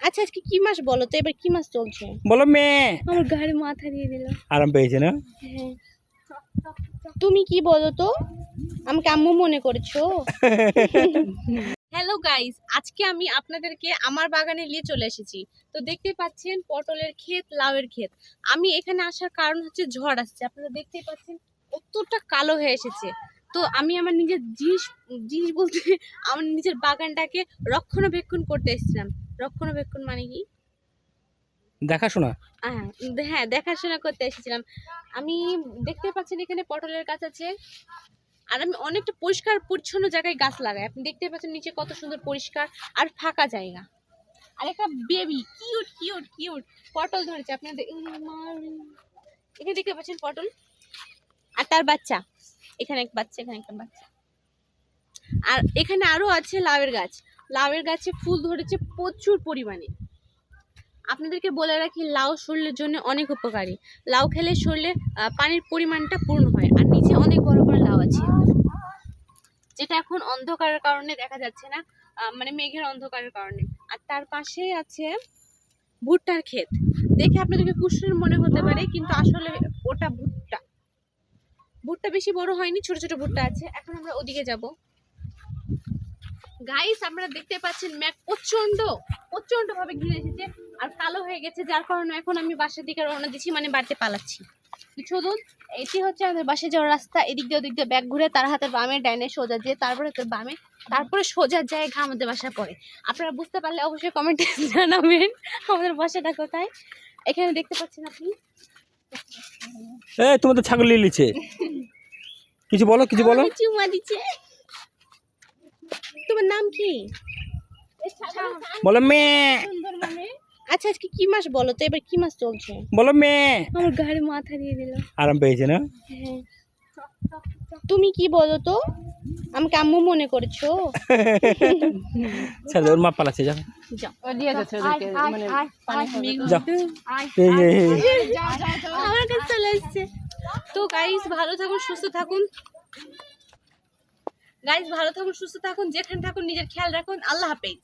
আচ্ছা আজকে কি মাস বলো তো? এবার কি মাস চলছে? বলো মেয়ে আমার গাড়ি মাথা দিয়ে দিল। আরাম পেয়েছে না? হ্যাঁ। তুমি কি বলো তো? আমাকে আম্মু মনে করছ? হ্যালো গাইস আজকে আমি আপনাদেরকে আমার বাগানে নিয়ে চলে এসেছি। তো দেখতে পাচ্ছেন পটলের ক্ষেত লাউয়ের ক্ষেত। আমি এখানে আসার কারণ হচ্ছে ঝড় আসছে। আপনারা দেখতেই পাচ্ছেন কতটা কালো হয়ে এসেছে। তো আমি আমার নিজের জিনিস জিনিস বলতে আমার নিজের বাগানটাকে রক্ষণাবেক্ষণ করতে এসেছিলাম। রক্ষণাবেক্ষণ মানে কি? দেখাশোনা? হ্যাঁ হ্যাঁ দেখাশোনা করতে এসেছিলাম। আমি দেখতে পাচ্ছেন এখানে পটলের গাছ আছে। আর আমি অনেকটা পরিষ্কার পরিচ্ছন্ন জায়গায় গাছ লাগাই। আপনি দেখতে পাচ্ছেন নিচে কত সুন্দর পরিষ্কার আর ফাঁকা জায়গা। আর একটা বেবি কিউট কিউট কিউট পটল ধরেছে। আপনার এখানে দেখতে পাচ্ছেন পটল। আর তার বাচ্চা। এখানে এক বাচ্চা এখানে একটা বাচ্চা। আর এখানে আরও আছে লাউয়ের গাছ। লাউয়ের গাছে ফুল ধরেছে প্রচুর পরিমাণে। আপনাদেরকে বলে রাখি, লাউ শরীরের জন্য অনেক উপকারী। লাউ খেলে শরীরে পানির পরিমাণটা পূর্ণ হয়, আর নিচে অনেক বড় বড় লাউ আছে। যেটা এখন অন্ধকারের কারণে দেখা যাচ্ছে না মানে মেঘের অন্ধকারের কারণে। আর তার পাশেই আছে ভুট্টার ক্ষেত। দেখে আপনাদেরকে কুসুর মনে হতে পারে, কিন্তু আসলে ওটা ভুট্টা। ভুট্টা বেশি বড় হয়নি, ছোট ছোট ভুট্টা আছে। এখন আমরা ওদিকে যাব। গাইস আপনারা দেখতে পাচ্ছেন ম্যাক প্রচণ্ড প্রচণ্ড ভাবে ঘিরে এসেছে আর কালো হয়ে গেছে যার কারণে এখন আমি বাসার দিকে রওনা দিচ্ছি মানে বাড়িতে পালাচ্ছি। কিছু দূর এটি হচ্ছে আমাদের বাসে যাওয়ার রাস্তা এদিক দিয়ে ওদিক দিয়ে ব্যাগ ঘুরে তার হাতের বামে ডাইনে সোজা দিয়ে তারপরে তোর বামে তারপরে সোজা জায়গা আমাদের বাসা পড়ে। আপনারা বুঝতে পারলে অবশ্যই কমেন্টে জানাবেন আমাদের বাসাটা কোথায়। এখানে দেখতে পাচ্ছেন আপনি? এ তোমার তো ছাগল নিয়ে লিছে কিছু বলো কিছু বলো। চুমা দিচ্ছে। কি? বলো মেয়ে। মানে? আচ্ছা আজকে কি মাস বলো তো? এবার কি মাস চলছে? বলো মেয়ে। আমার গাড়ি মাথা দিয়ে দিল। আরাম পেয়েছে না? হ্যাঁ। তুমি কি বলো তো? আমাকে আম্মু মনে করছ? ছেড়ে ওর মা পালাচ্ছে যাও। মানে যাও। আমার কাছে চলে এসছে। তো গাইস ভালো থাকুন সুস্থ থাকুন। গাইস ভালো থাকুন সুস্থ থাকুন যেখানে থাকুন নিজের খেয়াল রাখুন। আল্লাহ হাফেজ।